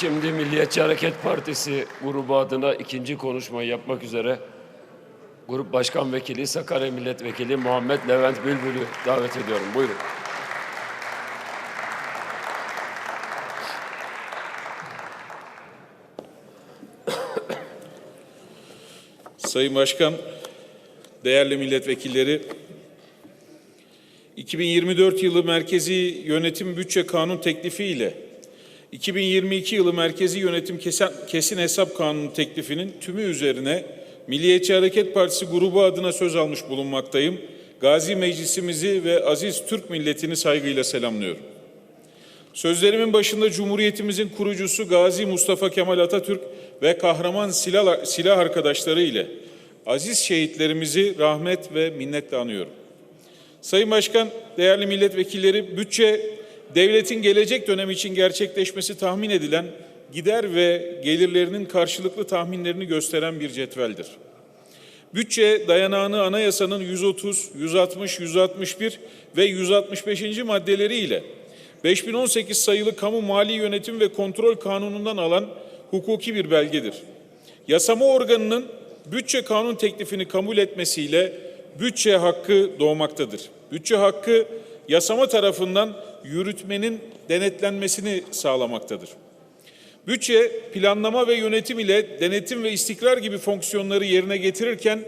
Şimdi Milliyetçi Hareket Partisi grubu adına ikinci konuşmayı yapmak üzere Grup Başkan Vekili Sakarya Milletvekili Muhammed Levent Bülbül'ü davet ediyorum. Buyurun. Sayın Başkan, değerli milletvekilleri, 2024 yılı Merkezi Yönetim Bütçe Kanun teklifi ile 2022 yılı Merkezi Yönetim Kesin, Kesin Hesap Kanunu teklifinin tümü üzerine Milliyetçi Hareket Partisi grubu adına söz almış bulunmaktayım. Gazi Meclisimizi ve aziz Türk milletini saygıyla selamlıyorum. Sözlerimin başında Cumhuriyetimizin kurucusu Gazi Mustafa Kemal Atatürk ve kahraman silah, silah arkadaşları ile aziz şehitlerimizi rahmet ve minnetle anıyorum. Sayın Başkan, değerli milletvekilleri, bütçe devletin gelecek dönem için gerçekleşmesi tahmin edilen gider ve gelirlerinin karşılıklı tahminlerini gösteren bir cetveldir. Bütçe dayanağını anayasanın 130, 160, 161 ve 165. maddeleri ile 5018 sayılı Kamu Mali Yönetim ve Kontrol Kanunu'ndan alan hukuki bir belgedir. Yasama organının bütçe kanun teklifini kabul etmesiyle bütçe hakkı doğmaktadır. Bütçe hakkı yasama tarafından yürütmenin denetlenmesini sağlamaktadır. Bütçe planlama ve yönetim ile denetim ve istikrar gibi fonksiyonları yerine getirirken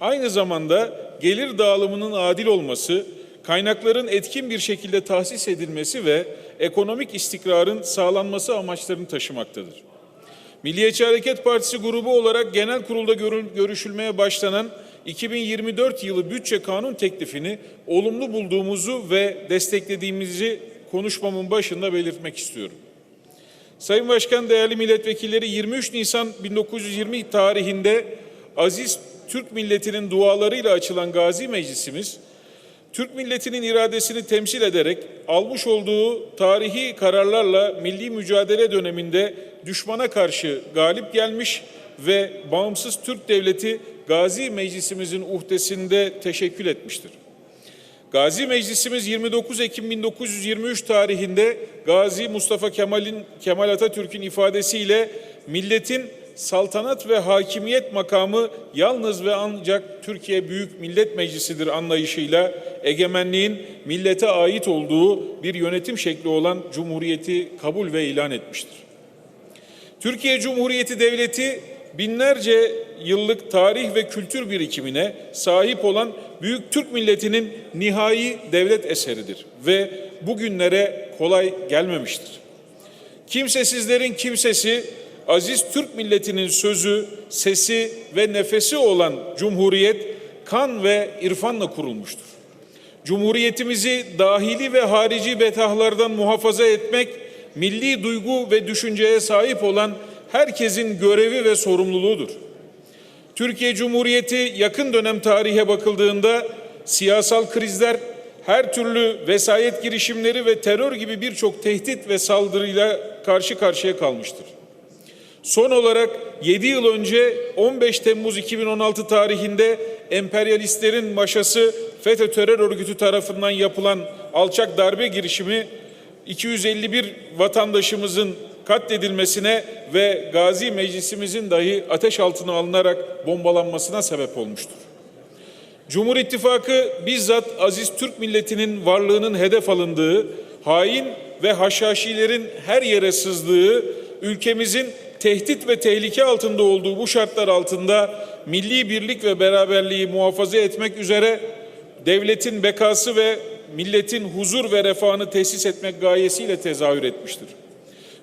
aynı zamanda gelir dağılımının adil olması, kaynakların etkin bir şekilde tahsis edilmesi ve ekonomik istikrarın sağlanması amaçlarını taşımaktadır. Milliyetçi Hareket Partisi grubu olarak genel kurulda görüşülmeye başlanan 2024 yılı bütçe kanun teklifini olumlu bulduğumuzu ve desteklediğimizi konuşmamın başında belirtmek istiyorum. Sayın Başkan, değerli milletvekilleri 23 Nisan 1920 tarihinde aziz Türk milletinin dualarıyla açılan Gazi Meclisimiz, Türk milletinin iradesini temsil ederek almış olduğu tarihi kararlarla milli mücadele döneminde düşmana karşı galip gelmiş ve bağımsız Türk devleti Gazi Meclisimizin uhdesinde teşekkül etmiştir. Gazi Meclisimiz 29 Ekim 1923 tarihinde Gazi Mustafa Kemal'in Kemal Atatürk'ün ifadesiyle milletin saltanat ve hakimiyet makamı yalnız ve ancak Türkiye Büyük Millet Meclisi'dir anlayışıyla egemenliğin millete ait olduğu bir yönetim şekli olan cumhuriyeti kabul ve ilan etmiştir. Türkiye Cumhuriyeti Devleti binlerce yıllık tarih ve kültür birikimine sahip olan büyük Türk milletinin nihai devlet eseridir ve bugünlere kolay gelmemiştir. Kimsesizlerin kimsesi, aziz Türk milletinin sözü, sesi ve nefesi olan Cumhuriyet kan ve irfanla kurulmuştur. Cumhuriyetimizi dahili ve harici betahlardan muhafaza etmek, milli duygu ve düşünceye sahip olan herkesin görevi ve sorumluluğudur. Türkiye Cumhuriyeti yakın dönem tarihe bakıldığında siyasal krizler, her türlü vesayet girişimleri ve terör gibi birçok tehdit ve saldırıyla karşı karşıya kalmıştır. Son olarak 7 yıl önce 15 Temmuz 2016 tarihinde emperyalistlerin maşası FETÖ terör örgütü tarafından yapılan alçak darbe girişimi 251 vatandaşımızın katledilmesine ve Gazi Meclisimizin dahi ateş altına alınarak bombalanmasına sebep olmuştur. Cumhur İttifakı bizzat aziz Türk milletinin varlığının hedef alındığı, hain ve haşhaşilerin her yere sızdığı, ülkemizin tehdit ve tehlike altında olduğu bu şartlar altında milli birlik ve beraberliği muhafaza etmek üzere devletin bekası ve milletin huzur ve refahını tesis etmek gayesiyle tezahür etmiştir.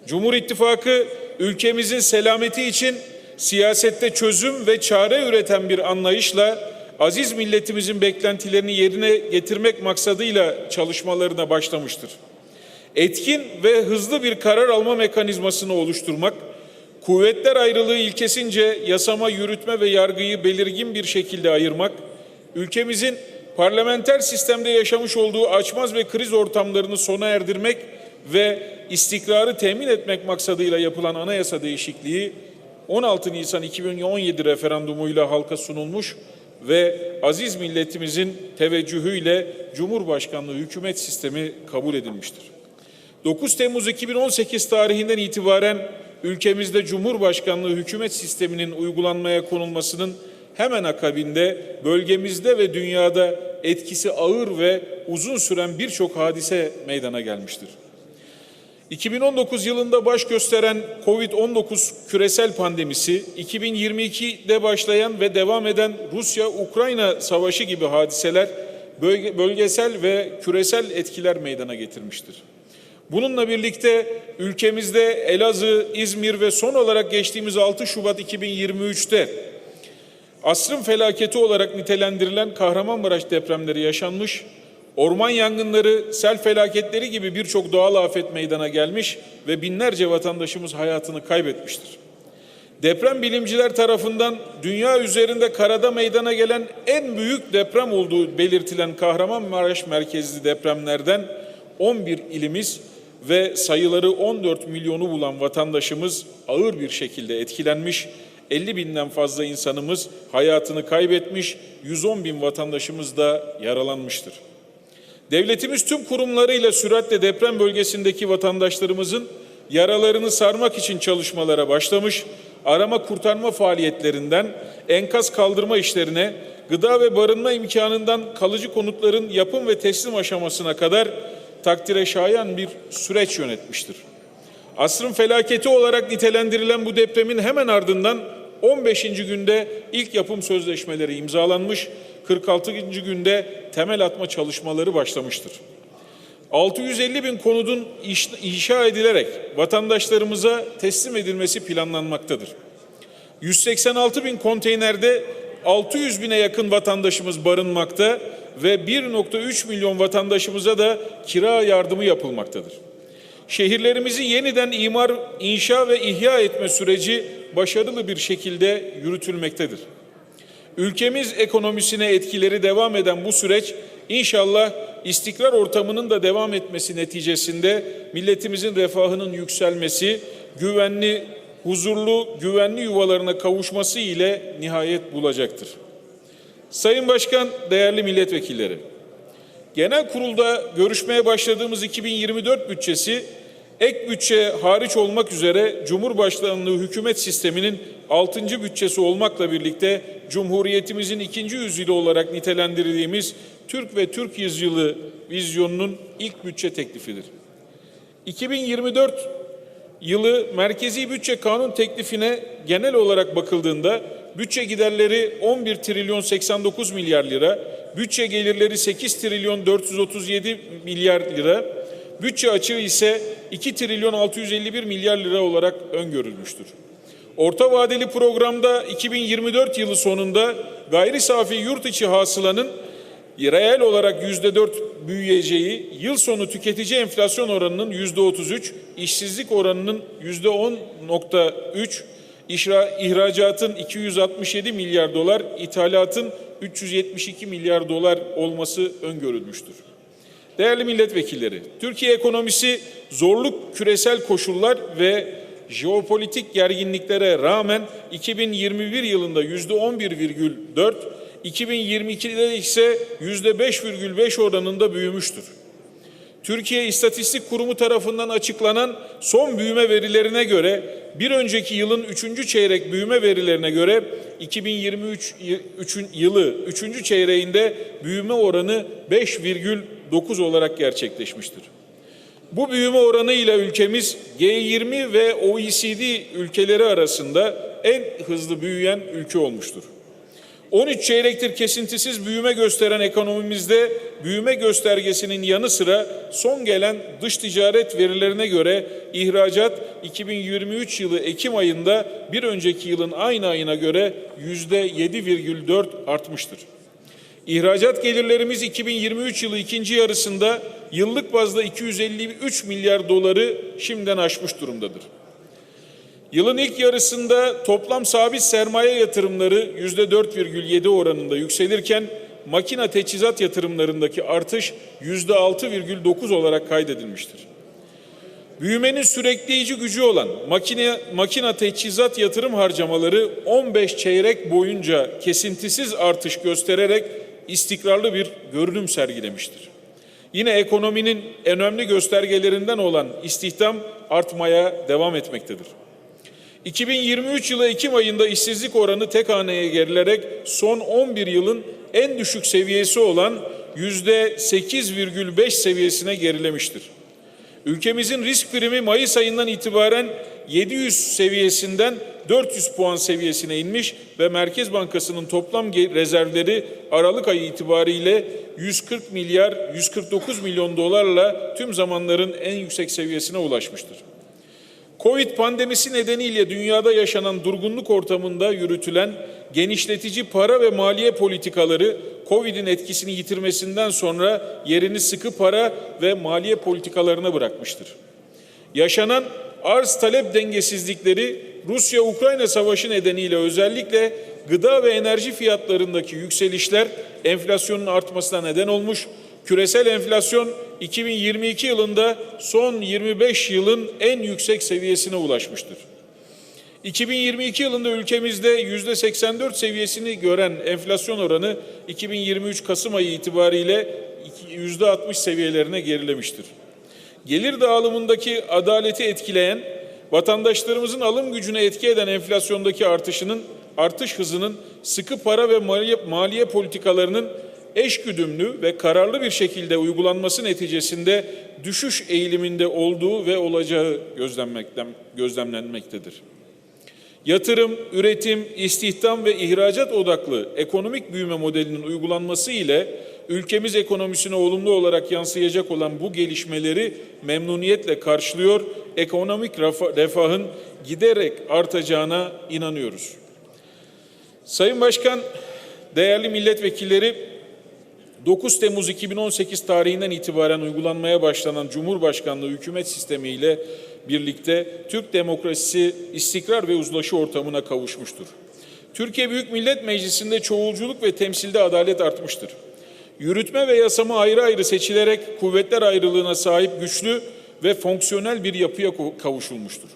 Cumhur İttifakı ülkemizin selameti için siyasette çözüm ve çare üreten bir anlayışla aziz milletimizin beklentilerini yerine getirmek maksadıyla çalışmalarına başlamıştır. Etkin ve hızlı bir karar alma mekanizmasını oluşturmak, kuvvetler ayrılığı ilkesince yasama, yürütme ve yargıyı belirgin bir şekilde ayırmak, ülkemizin parlamenter sistemde yaşamış olduğu açmaz ve kriz ortamlarını sona erdirmek ve istikrarı temin etmek maksadıyla yapılan anayasa değişikliği 16 Nisan 2017 referandumuyla halka sunulmuş ve aziz milletimizin teveccühüyle Cumhurbaşkanlığı hükümet sistemi kabul edilmiştir. 9 Temmuz 2018 tarihinden itibaren ülkemizde Cumhurbaşkanlığı hükümet sisteminin uygulanmaya konulmasının hemen akabinde bölgemizde ve dünyada etkisi ağır ve uzun süren birçok hadise meydana gelmiştir. 2019 yılında baş gösteren Covid-19 küresel pandemisi, 2022'de başlayan ve devam eden Rusya-Ukrayna savaşı gibi hadiseler bölge- bölgesel ve küresel etkiler meydana getirmiştir. Bununla birlikte ülkemizde Elazığ, İzmir ve son olarak geçtiğimiz 6 Şubat 2023'te asrın felaketi olarak nitelendirilen Kahramanmaraş depremleri yaşanmış, orman yangınları, sel felaketleri gibi birçok doğal afet meydana gelmiş ve binlerce vatandaşımız hayatını kaybetmiştir. Deprem bilimciler tarafından dünya üzerinde karada meydana gelen en büyük deprem olduğu belirtilen Kahramanmaraş merkezli depremlerden 11 ilimiz ve sayıları 14 milyonu bulan vatandaşımız ağır bir şekilde etkilenmiş, 50 binden fazla insanımız hayatını kaybetmiş, 110 bin vatandaşımız da yaralanmıştır. Devletimiz tüm kurumlarıyla süratle deprem bölgesindeki vatandaşlarımızın yaralarını sarmak için çalışmalara başlamış, arama kurtarma faaliyetlerinden enkaz kaldırma işlerine, gıda ve barınma imkanından kalıcı konutların yapım ve teslim aşamasına kadar takdire şayan bir süreç yönetmiştir. Asrın felaketi olarak nitelendirilen bu depremin hemen ardından 15. günde ilk yapım sözleşmeleri imzalanmış, 46. günde temel atma çalışmaları başlamıştır. 650 bin konudun iş- inşa edilerek vatandaşlarımıza teslim edilmesi planlanmaktadır. 186 bin konteynerde 600 bine yakın vatandaşımız barınmakta ve 1.3 milyon vatandaşımıza da kira yardımı yapılmaktadır. Şehirlerimizi yeniden imar, inşa ve ihya etme süreci başarılı bir şekilde yürütülmektedir. Ülkemiz ekonomisine etkileri devam eden bu süreç inşallah istikrar ortamının da devam etmesi neticesinde milletimizin refahının yükselmesi, güvenli, huzurlu, güvenli yuvalarına kavuşması ile nihayet bulacaktır. Sayın Başkan, değerli milletvekilleri, Genel kurulda görüşmeye başladığımız 2024 bütçesi ek bütçe hariç olmak üzere Cumhurbaşkanlığı hükümet sisteminin 6. bütçesi olmakla birlikte Cumhuriyetimizin ikinci yüzyılı olarak nitelendirdiğimiz Türk ve Türk yüzyılı vizyonunun ilk bütçe teklifidir. 2024 yılı merkezi bütçe kanun teklifine genel olarak bakıldığında bütçe giderleri 11 trilyon 89 milyar lira, bütçe gelirleri 8 trilyon 437 milyar lira, bütçe açığı ise 2 trilyon 651 milyar lira olarak öngörülmüştür. Orta vadeli programda 2024 yılı sonunda gayri safi yurt içi hasılanın reel olarak yüzde dört büyüyeceği, yıl sonu tüketici enflasyon oranının yüzde otuz üç, işsizlik oranının yüzde on nokta üç, ihracatın 267 milyar dolar, ithalatın 372 milyar dolar olması öngörülmüştür. Değerli milletvekilleri, Türkiye ekonomisi zorluk küresel koşullar ve jeopolitik gerginliklere rağmen 2021 yılında yüzde 11,4, 2022'de ise yüzde 5,5 oranında büyümüştür. Türkiye İstatistik Kurumu tarafından açıklanan son büyüme verilerine göre bir önceki yılın 3. çeyrek büyüme verilerine göre 2023 y- üçün- yılı 3. çeyreğinde büyüme oranı 5,9 olarak gerçekleşmiştir. Bu büyüme oranı ile ülkemiz G20 ve OECD ülkeleri arasında en hızlı büyüyen ülke olmuştur. 13 çeyrektir kesintisiz büyüme gösteren ekonomimizde büyüme göstergesinin yanı sıra son gelen dış ticaret verilerine göre ihracat 2023 yılı Ekim ayında bir önceki yılın aynı ayına göre yüzde 7,4 artmıştır. İhracat gelirlerimiz 2023 yılı ikinci yarısında yıllık bazda 253 milyar doları şimdiden aşmış durumdadır. Yılın ilk yarısında toplam sabit sermaye yatırımları yüzde 4,7 oranında yükselirken makina teçhizat yatırımlarındaki artış yüzde 6,9 olarak kaydedilmiştir. Büyümenin sürekleyici gücü olan makine makina teçhizat yatırım harcamaları 15 çeyrek boyunca kesintisiz artış göstererek istikrarlı bir görünüm sergilemiştir. Yine ekonominin önemli göstergelerinden olan istihdam artmaya devam etmektedir. 2023 yılı Ekim ayında işsizlik oranı tek haneye gerilerek son 11 yılın en düşük seviyesi olan %8,5 seviyesine gerilemiştir. Ülkemizin risk primi Mayıs ayından itibaren 700 seviyesinden 400 puan seviyesine inmiş ve Merkez Bankası'nın toplam rezervleri Aralık ayı itibariyle 140 milyar 149 milyon dolarla tüm zamanların en yüksek seviyesine ulaşmıştır. Covid pandemisi nedeniyle dünyada yaşanan durgunluk ortamında yürütülen genişletici para ve maliye politikaları Covid'in etkisini yitirmesinden sonra yerini sıkı para ve maliye politikalarına bırakmıştır. Yaşanan arz talep dengesizlikleri Rusya-Ukrayna savaşı nedeniyle özellikle gıda ve enerji fiyatlarındaki yükselişler enflasyonun artmasına neden olmuş. Küresel enflasyon 2022 yılında son 25 yılın en yüksek seviyesine ulaşmıştır. 2022 yılında ülkemizde %84 seviyesini gören enflasyon oranı 2023 Kasım ayı itibariyle %60 seviyelerine gerilemiştir. Gelir dağılımındaki adaleti etkileyen, vatandaşlarımızın alım gücüne etki eden enflasyondaki artışının artış hızının sıkı para ve maliye, maliye politikalarının eşgüdümlü ve kararlı bir şekilde uygulanması neticesinde düşüş eğiliminde olduğu ve olacağı gözlenmekten, gözlemlenmektedir. Yatırım, üretim, istihdam ve ihracat odaklı ekonomik büyüme modelinin uygulanması ile ülkemiz ekonomisine olumlu olarak yansıyacak olan bu gelişmeleri memnuniyetle karşılıyor, ekonomik refahın giderek artacağına inanıyoruz. Sayın Başkan, değerli milletvekilleri, 9 Temmuz 2018 tarihinden itibaren uygulanmaya başlanan Cumhurbaşkanlığı hükümet sistemi ile birlikte Türk demokrasisi istikrar ve uzlaşı ortamına kavuşmuştur. Türkiye Büyük Millet Meclisi'nde çoğulculuk ve temsilde adalet artmıştır. Yürütme ve yasama ayrı ayrı seçilerek kuvvetler ayrılığına sahip güçlü ve fonksiyonel bir yapıya kavuşulmuştur.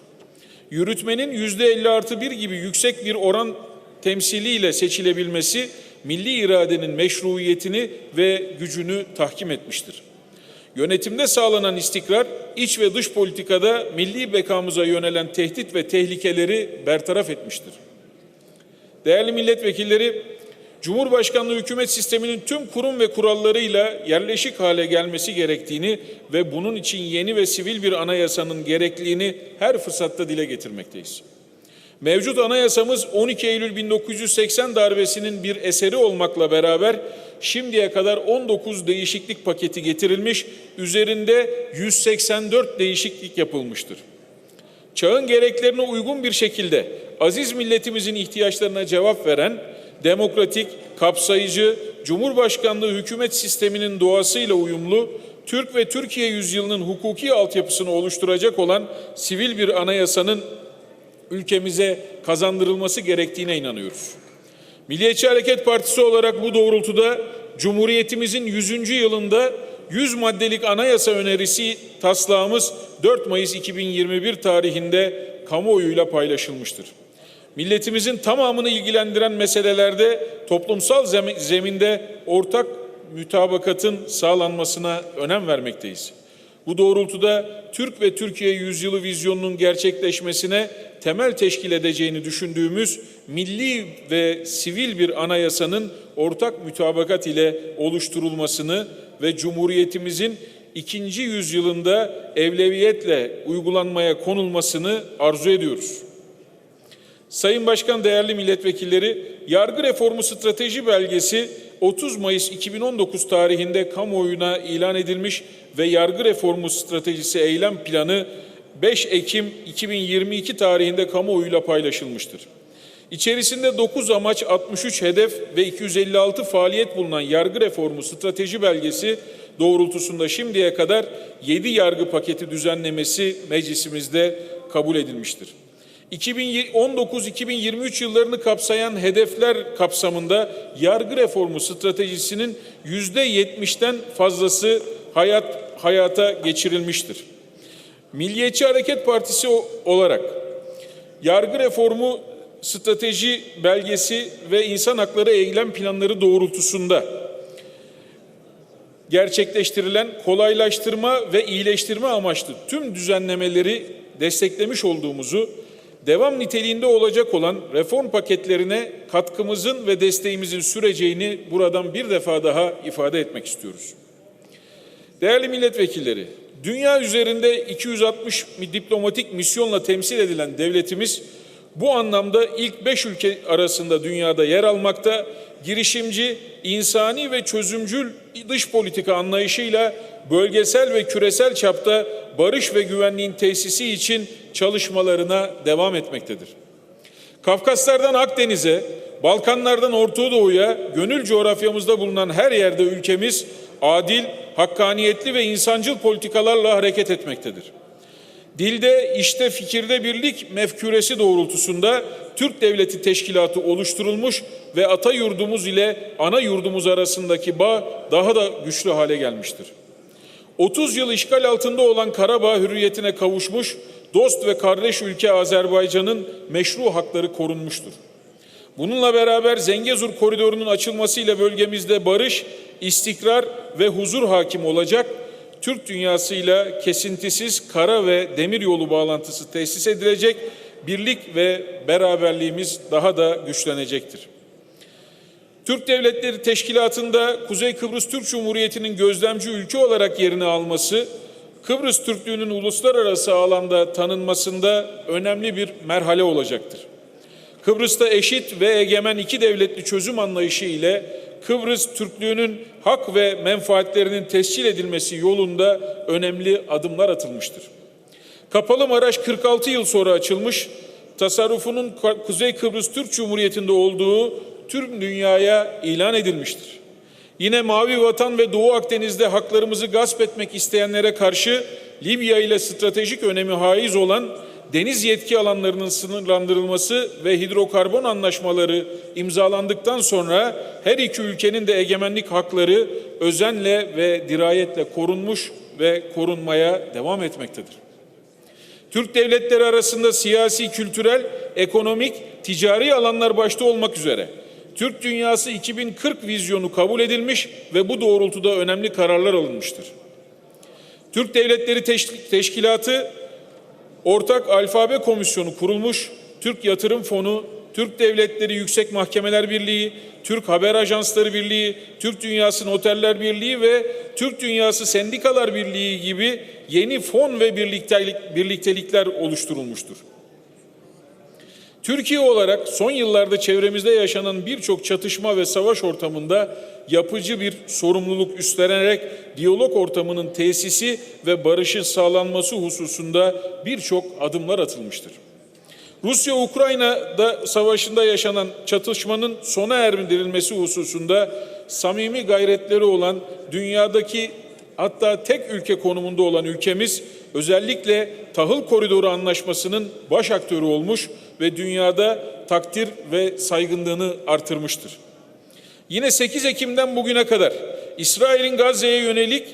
Yürütmenin yüzde 50 artı bir gibi yüksek bir oran temsiliyle seçilebilmesi milli iradenin meşruiyetini ve gücünü tahkim etmiştir. Yönetimde sağlanan istikrar, iç ve dış politikada milli bekamıza yönelen tehdit ve tehlikeleri bertaraf etmiştir. Değerli milletvekilleri, Cumhurbaşkanlığı hükümet sisteminin tüm kurum ve kurallarıyla yerleşik hale gelmesi gerektiğini ve bunun için yeni ve sivil bir anayasanın gerekliliğini her fırsatta dile getirmekteyiz. Mevcut anayasamız 12 Eylül 1980 darbesinin bir eseri olmakla beraber şimdiye kadar 19 değişiklik paketi getirilmiş, üzerinde 184 değişiklik yapılmıştır. Çağın gereklerine uygun bir şekilde aziz milletimizin ihtiyaçlarına cevap veren, demokratik, kapsayıcı, Cumhurbaşkanlığı hükümet sisteminin doğasıyla uyumlu, Türk ve Türkiye yüzyılının hukuki altyapısını oluşturacak olan sivil bir anayasanın ülkemize kazandırılması gerektiğine inanıyoruz. Milliyetçi Hareket Partisi olarak bu doğrultuda Cumhuriyetimizin 100. yılında 100 maddelik anayasa önerisi taslağımız 4 Mayıs 2021 tarihinde kamuoyuyla paylaşılmıştır. Milletimizin tamamını ilgilendiren meselelerde toplumsal zeminde ortak mütabakatın sağlanmasına önem vermekteyiz. Bu doğrultuda Türk ve Türkiye yüzyılı vizyonunun gerçekleşmesine temel teşkil edeceğini düşündüğümüz milli ve sivil bir anayasanın ortak mütabakat ile oluşturulmasını ve Cumhuriyetimizin ikinci yüzyılında evleviyetle uygulanmaya konulmasını arzu ediyoruz. Sayın Başkan, değerli milletvekilleri, yargı reformu strateji belgesi 30 Mayıs 2019 tarihinde kamuoyuna ilan edilmiş ve yargı reformu stratejisi eylem planı 5 Ekim 2022 tarihinde kamuoyuyla paylaşılmıştır. İçerisinde 9 amaç, 63 hedef ve 256 faaliyet bulunan yargı reformu strateji belgesi doğrultusunda şimdiye kadar 7 yargı paketi düzenlemesi meclisimizde kabul edilmiştir. 2019-2023 yıllarını kapsayan hedefler kapsamında yargı reformu stratejisinin yüzde yetmişten fazlası hayat hayata geçirilmiştir. Milliyetçi Hareket Partisi olarak yargı reformu strateji belgesi ve insan hakları eylem planları doğrultusunda gerçekleştirilen kolaylaştırma ve iyileştirme amaçlı tüm düzenlemeleri desteklemiş olduğumuzu devam niteliğinde olacak olan reform paketlerine katkımızın ve desteğimizin süreceğini buradan bir defa daha ifade etmek istiyoruz. Değerli milletvekilleri, dünya üzerinde 260 diplomatik misyonla temsil edilen devletimiz bu anlamda ilk 5 ülke arasında dünyada yer almakta, girişimci, insani ve çözümcül dış politika anlayışıyla bölgesel ve küresel çapta barış ve güvenliğin tesisi için çalışmalarına devam etmektedir. Kafkaslardan Akdeniz'e, Balkanlardan Orta Doğu'ya, gönül coğrafyamızda bulunan her yerde ülkemiz adil, hakkaniyetli ve insancıl politikalarla hareket etmektedir. Dilde, işte, fikirde birlik mefküresi doğrultusunda Türk Devleti Teşkilatı oluşturulmuş ve ata yurdumuz ile ana yurdumuz arasındaki bağ daha da güçlü hale gelmiştir. 30 yıl işgal altında olan Karabağ hürriyetine kavuşmuş, dost ve kardeş ülke Azerbaycan'ın meşru hakları korunmuştur. Bununla beraber Zengezur koridorunun açılmasıyla bölgemizde barış, istikrar ve huzur hakim olacak, Türk dünyasıyla kesintisiz kara ve demir yolu bağlantısı tesis edilecek, birlik ve beraberliğimiz daha da güçlenecektir. Türk Devletleri Teşkilatı'nda Kuzey Kıbrıs Türk Cumhuriyeti'nin gözlemci ülke olarak yerini alması, Kıbrıs Türklüğünün uluslararası alanda tanınmasında önemli bir merhale olacaktır. Kıbrıs'ta eşit ve egemen iki devletli çözüm anlayışı ile Kıbrıs Türklüğünün hak ve menfaatlerinin tescil edilmesi yolunda önemli adımlar atılmıştır. Kapalı Maraş 46 yıl sonra açılmış, tasarrufunun Kuzey Kıbrıs Türk Cumhuriyeti'nde olduğu tüm dünyaya ilan edilmiştir. Yine Mavi Vatan ve Doğu Akdeniz'de haklarımızı gasp etmek isteyenlere karşı Libya ile stratejik önemi haiz olan deniz yetki alanlarının sınırlandırılması ve hidrokarbon anlaşmaları imzalandıktan sonra her iki ülkenin de egemenlik hakları özenle ve dirayetle korunmuş ve korunmaya devam etmektedir. Türk devletleri arasında siyasi, kültürel, ekonomik, ticari alanlar başta olmak üzere Türk Dünyası 2040 vizyonu kabul edilmiş ve bu doğrultuda önemli kararlar alınmıştır. Türk Devletleri Teşkilatı Ortak Alfabe Komisyonu kurulmuş, Türk Yatırım Fonu, Türk Devletleri Yüksek Mahkemeler Birliği, Türk Haber Ajansları Birliği, Türk Dünyası Noterler Birliği ve Türk Dünyası Sendikalar Birliği gibi yeni fon ve birliktelik, birliktelikler oluşturulmuştur. Türkiye olarak son yıllarda çevremizde yaşanan birçok çatışma ve savaş ortamında yapıcı bir sorumluluk üstlenerek diyalog ortamının tesisi ve barışın sağlanması hususunda birçok adımlar atılmıştır. Rusya-Ukrayna'da savaşında yaşanan çatışmanın sona erdirilmesi hususunda samimi gayretleri olan dünyadaki hatta tek ülke konumunda olan ülkemiz özellikle tahıl koridoru anlaşmasının baş aktörü olmuş ve dünyada takdir ve saygınlığını artırmıştır. Yine 8 Ekim'den bugüne kadar İsrail'in Gazze'ye yönelik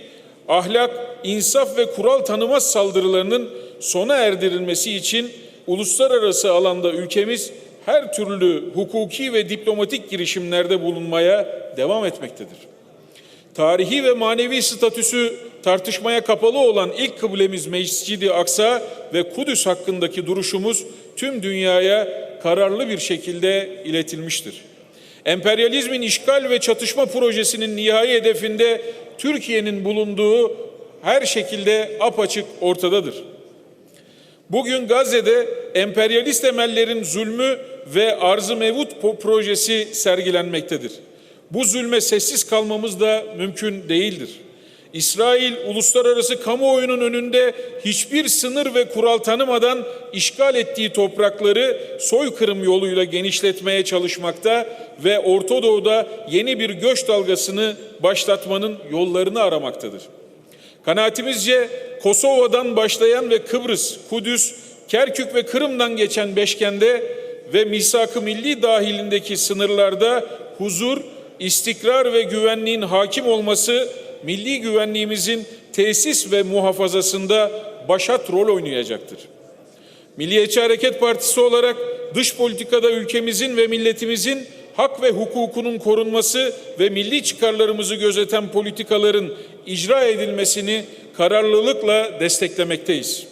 ahlak, insaf ve kural tanımaz saldırılarının sona erdirilmesi için uluslararası alanda ülkemiz her türlü hukuki ve diplomatik girişimlerde bulunmaya devam etmektedir. Tarihi ve manevi statüsü tartışmaya kapalı olan ilk kıblemiz Mescid-i Aksa ve Kudüs hakkındaki duruşumuz tüm dünyaya kararlı bir şekilde iletilmiştir. Emperyalizmin işgal ve çatışma projesinin nihai hedefinde Türkiye'nin bulunduğu her şekilde apaçık ortadadır. Bugün Gazze'de emperyalist emellerin zulmü ve arzı mevut projesi sergilenmektedir. Bu zulme sessiz kalmamız da mümkün değildir. İsrail uluslararası kamuoyunun önünde hiçbir sınır ve kural tanımadan işgal ettiği toprakları soykırım yoluyla genişletmeye çalışmakta ve Orta Doğu'da yeni bir göç dalgasını başlatmanın yollarını aramaktadır. Kanaatimizce Kosova'dan başlayan ve Kıbrıs, Kudüs, Kerkük ve Kırım'dan geçen beşkende ve misak-ı milli dahilindeki sınırlarda huzur, istikrar ve güvenliğin hakim olması milli güvenliğimizin tesis ve muhafazasında başat rol oynayacaktır. Milliyetçi Hareket Partisi olarak dış politikada ülkemizin ve milletimizin hak ve hukukunun korunması ve milli çıkarlarımızı gözeten politikaların icra edilmesini kararlılıkla desteklemekteyiz.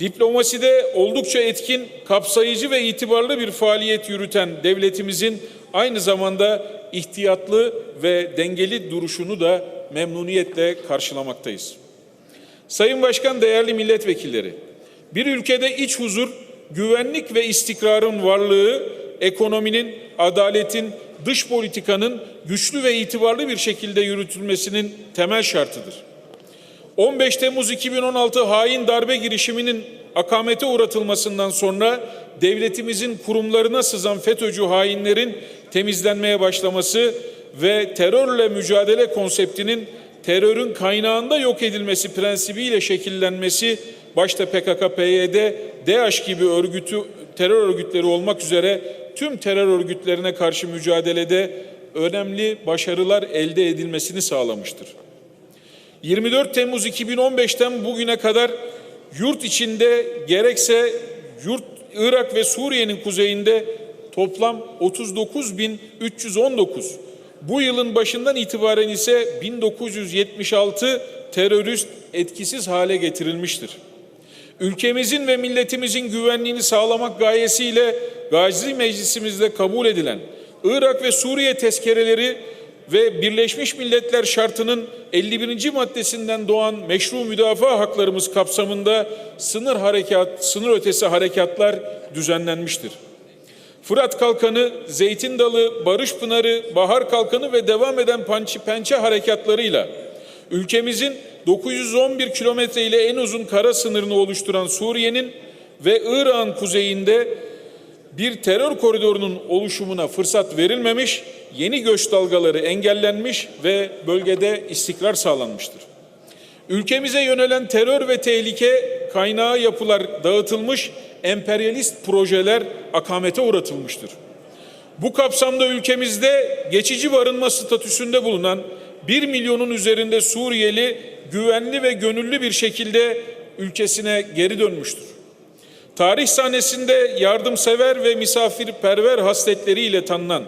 Diplomaside oldukça etkin, kapsayıcı ve itibarlı bir faaliyet yürüten devletimizin aynı zamanda ihtiyatlı ve dengeli duruşunu da memnuniyetle karşılamaktayız. Sayın Başkan, değerli milletvekilleri, bir ülkede iç huzur, güvenlik ve istikrarın varlığı, ekonominin, adaletin, dış politikanın güçlü ve itibarlı bir şekilde yürütülmesinin temel şartıdır. 15 Temmuz 2016 hain darbe girişiminin akamete uğratılmasından sonra devletimizin kurumlarına sızan FETÖ'cü hainlerin temizlenmeye başlaması ve terörle mücadele konseptinin terörün kaynağında yok edilmesi prensibiyle şekillenmesi başta PKK, PYD, DAEŞ gibi örgütü terör örgütleri olmak üzere tüm terör örgütlerine karşı mücadelede önemli başarılar elde edilmesini sağlamıştır. 24 Temmuz 2015'ten bugüne kadar yurt içinde gerekse yurt Irak ve Suriye'nin kuzeyinde toplam 39.319 bu yılın başından itibaren ise 1976 terörist etkisiz hale getirilmiştir. Ülkemizin ve milletimizin güvenliğini sağlamak gayesiyle Gazi Meclisimizde kabul edilen Irak ve Suriye tezkereleri ve Birleşmiş Milletler Şartı'nın 51. maddesinden doğan meşru müdafaa haklarımız kapsamında sınır harekat, sınır ötesi harekatlar düzenlenmiştir. Fırat Kalkanı, Zeytin Dalı, Barış Pınarı, Bahar Kalkanı ve devam eden Pançı Pençe harekatlarıyla ülkemizin 911 kilometre ile en uzun kara sınırını oluşturan Suriye'nin ve Irak'ın kuzeyinde bir terör koridorunun oluşumuna fırsat verilmemiş, yeni göç dalgaları engellenmiş ve bölgede istikrar sağlanmıştır. Ülkemize yönelen terör ve tehlike kaynağı yapılar dağıtılmış, emperyalist projeler akamete uğratılmıştır. Bu kapsamda ülkemizde geçici barınma statüsünde bulunan 1 milyonun üzerinde Suriyeli güvenli ve gönüllü bir şekilde ülkesine geri dönmüştür. Tarih sahnesinde yardımsever ve misafirperver hasletleriyle tanınan,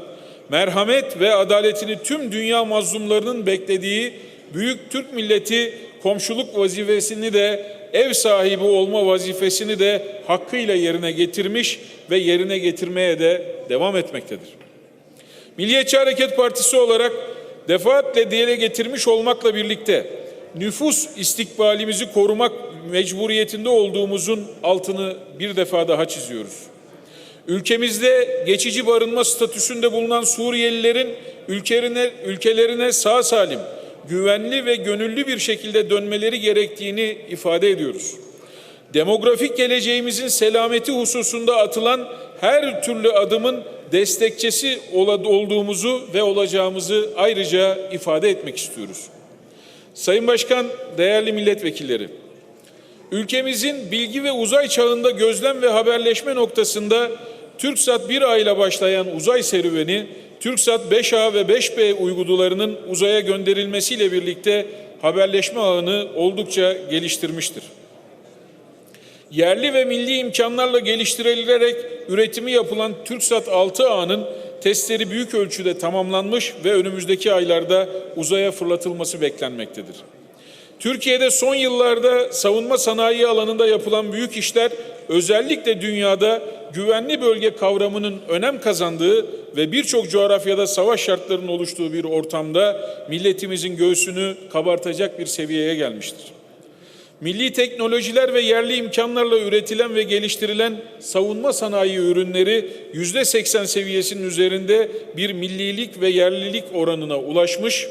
merhamet ve adaletini tüm dünya mazlumlarının beklediği büyük Türk milleti komşuluk vazifesini de ev sahibi olma vazifesini de hakkıyla yerine getirmiş ve yerine getirmeye de devam etmektedir. Milliyetçi Hareket Partisi olarak defaatle dile getirmiş olmakla birlikte nüfus istikbalimizi korumak mecburiyetinde olduğumuzun altını bir defa daha çiziyoruz. Ülkemizde geçici barınma statüsünde bulunan Suriyelilerin ülkelerine, ülkelerine sağ salim, güvenli ve gönüllü bir şekilde dönmeleri gerektiğini ifade ediyoruz. Demografik geleceğimizin selameti hususunda atılan her türlü adımın destekçisi olduğumuzu ve olacağımızı ayrıca ifade etmek istiyoruz. Sayın Başkan, değerli milletvekilleri, ülkemizin bilgi ve uzay çağında gözlem ve haberleşme noktasında TürkSat 1A ile başlayan uzay serüveni, TürkSat 5A ve 5B uygularının uzaya gönderilmesiyle birlikte haberleşme ağını oldukça geliştirmiştir. Yerli ve milli imkanlarla geliştirilerek üretimi yapılan TürkSat 6 ağının testleri büyük ölçüde tamamlanmış ve önümüzdeki aylarda uzaya fırlatılması beklenmektedir. Türkiye'de son yıllarda savunma sanayi alanında yapılan büyük işler özellikle dünyada güvenli bölge kavramının önem kazandığı ve birçok coğrafyada savaş şartlarının oluştuğu bir ortamda milletimizin göğsünü kabartacak bir seviyeye gelmiştir. Milli teknolojiler ve yerli imkanlarla üretilen ve geliştirilen savunma sanayi ürünleri yüzde 80 seviyesinin üzerinde bir millilik ve yerlilik oranına ulaşmış.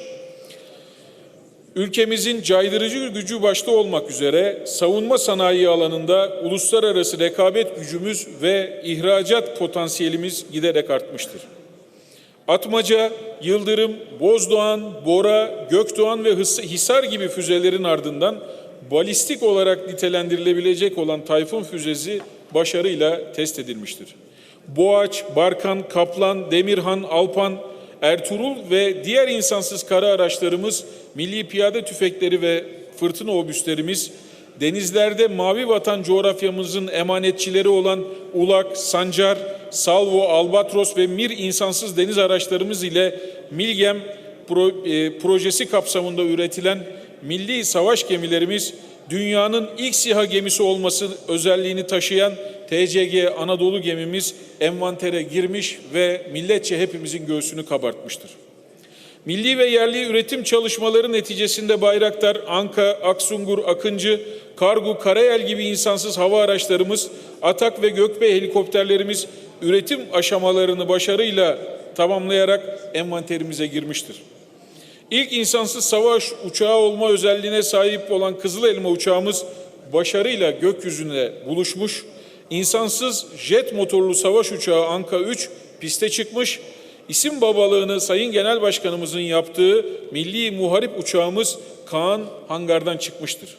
Ülkemizin caydırıcı gücü başta olmak üzere savunma sanayi alanında uluslararası rekabet gücümüz ve ihracat potansiyelimiz giderek artmıştır. Atmaca, Yıldırım, Bozdoğan, Bora, Gökdoğan ve Hisar gibi füzelerin ardından balistik olarak nitelendirilebilecek olan Tayfun füzesi başarıyla test edilmiştir. Boğaç, Barkan, Kaplan, Demirhan, Alpan, Ertuğrul ve diğer insansız kara araçlarımız, milli piyade tüfekleri ve fırtına obüslerimiz, denizlerde mavi vatan coğrafyamızın emanetçileri olan Ulak, Sancar, Salvo, Albatros ve Mir insansız deniz araçlarımız ile Milgem pro, e, projesi kapsamında üretilen milli savaş gemilerimiz dünyanın ilk SİHA gemisi olması özelliğini taşıyan TCG Anadolu gemimiz envantere girmiş ve milletçe hepimizin göğsünü kabartmıştır. Milli ve yerli üretim çalışmaları neticesinde Bayraktar, Anka, Aksungur, Akıncı, Kargu, Karayel gibi insansız hava araçlarımız, Atak ve Gökbey helikopterlerimiz üretim aşamalarını başarıyla tamamlayarak envanterimize girmiştir. İlk insansız savaş uçağı olma özelliğine sahip olan Kızıl Elma uçağımız başarıyla gökyüzüne buluşmuş, insansız jet motorlu savaş uçağı Anka 3 piste çıkmış, isim babalığını Sayın Genel Başkanımızın yaptığı milli muharip uçağımız Kaan hangardan çıkmıştır.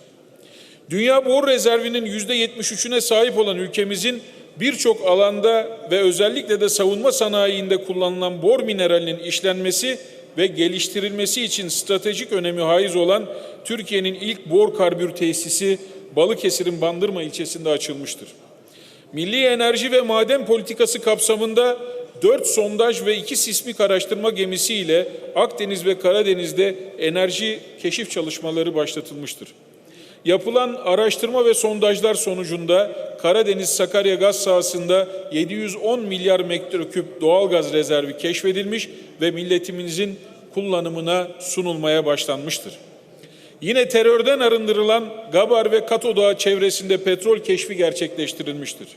Dünya bor rezervinin yüzde 73'üne sahip olan ülkemizin birçok alanda ve özellikle de savunma sanayiinde kullanılan bor mineralinin işlenmesi ve geliştirilmesi için stratejik önemi haiz olan Türkiye'nin ilk bor karbür tesisi Balıkesir'in Bandırma ilçesinde açılmıştır. Milli Enerji ve Maden Politikası kapsamında 4 sondaj ve 2 sismik araştırma gemisi ile Akdeniz ve Karadeniz'de enerji keşif çalışmaları başlatılmıştır. Yapılan araştırma ve sondajlar sonucunda Karadeniz Sakarya gaz sahasında 710 milyar metreküp doğal gaz rezervi keşfedilmiş ve milletimizin kullanımına sunulmaya başlanmıştır. Yine terörden arındırılan Gabar ve Kato çevresinde petrol keşfi gerçekleştirilmiştir.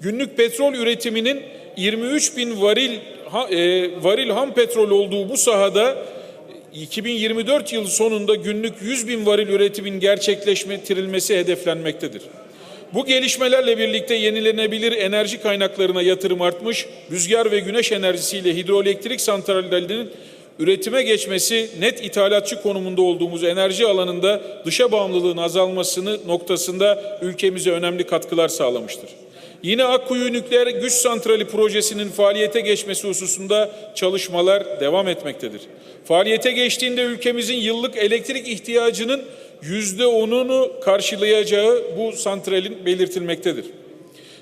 Günlük petrol üretiminin 23 bin varil, ha- e, varil ham petrol olduğu bu sahada 2024 yılı sonunda günlük 100 bin varil üretimin gerçekleştirilmesi hedeflenmektedir. Bu gelişmelerle birlikte yenilenebilir enerji kaynaklarına yatırım artmış, rüzgar ve güneş enerjisiyle hidroelektrik santrallerinin üretime geçmesi net ithalatçı konumunda olduğumuz enerji alanında dışa bağımlılığın azalmasını noktasında ülkemize önemli katkılar sağlamıştır. Yine Akkuyu Nükleer Güç Santrali projesinin faaliyete geçmesi hususunda çalışmalar devam etmektedir. Faaliyete geçtiğinde ülkemizin yıllık elektrik ihtiyacının yüzde onunu karşılayacağı bu santralin belirtilmektedir.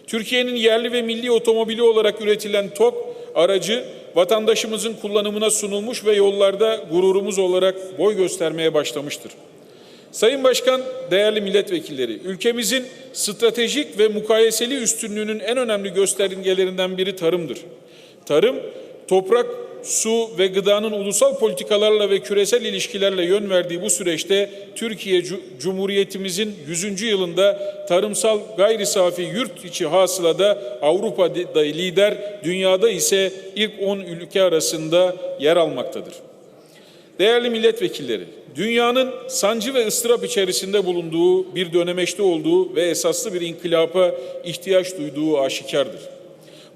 Türkiye'nin yerli ve milli otomobili olarak üretilen TOK aracı vatandaşımızın kullanımına sunulmuş ve yollarda gururumuz olarak boy göstermeye başlamıştır. Sayın Başkan, değerli milletvekilleri, ülkemizin stratejik ve mukayeseli üstünlüğünün en önemli göstergelerinden biri tarımdır. Tarım, toprak, su ve gıdanın ulusal politikalarla ve küresel ilişkilerle yön verdiği bu süreçte Türkiye Cu- Cumhuriyetimizin 100. yılında tarımsal gayri safi yurt içi hasılada Avrupa'da lider, dünyada ise ilk 10 ülke arasında yer almaktadır. Değerli milletvekilleri, dünyanın sancı ve ıstırap içerisinde bulunduğu bir dönemeçte olduğu ve esaslı bir inkılapa ihtiyaç duyduğu aşikardır.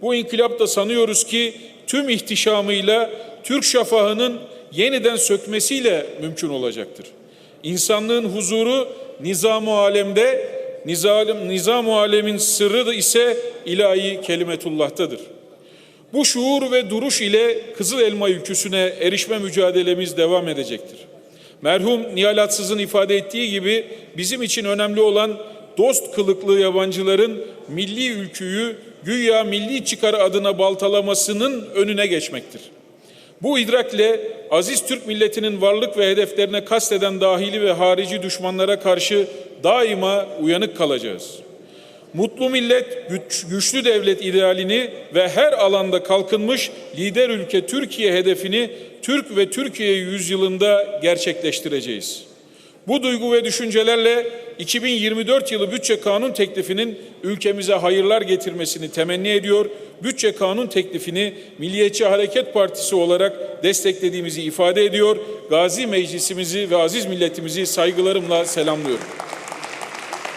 Bu inkılap da sanıyoruz ki tüm ihtişamıyla Türk şafağının yeniden sökmesiyle mümkün olacaktır. İnsanlığın huzuru nizam-ı alemde, nizam, nizam-ı alemin sırrı da ise ilahi kelimetullah'tadır. Bu şuur ve duruş ile Kızıl Elma ülküsüne erişme mücadelemiz devam edecektir. Merhum Nihal Atsız'ın ifade ettiği gibi bizim için önemli olan dost kılıklı yabancıların milli ülküyü güya milli çıkar adına baltalamasının önüne geçmektir. Bu idrakle aziz Türk milletinin varlık ve hedeflerine kasteden dahili ve harici düşmanlara karşı daima uyanık kalacağız. Mutlu millet, güç- güçlü devlet idealini ve her alanda kalkınmış lider ülke Türkiye hedefini Türk ve Türkiye yüzyılında gerçekleştireceğiz. Bu duygu ve düşüncelerle 2024 yılı bütçe kanun teklifinin ülkemize hayırlar getirmesini temenni ediyor. Bütçe kanun teklifini Milliyetçi Hareket Partisi olarak desteklediğimizi ifade ediyor. Gazi Meclisimizi ve aziz milletimizi saygılarımla selamlıyorum.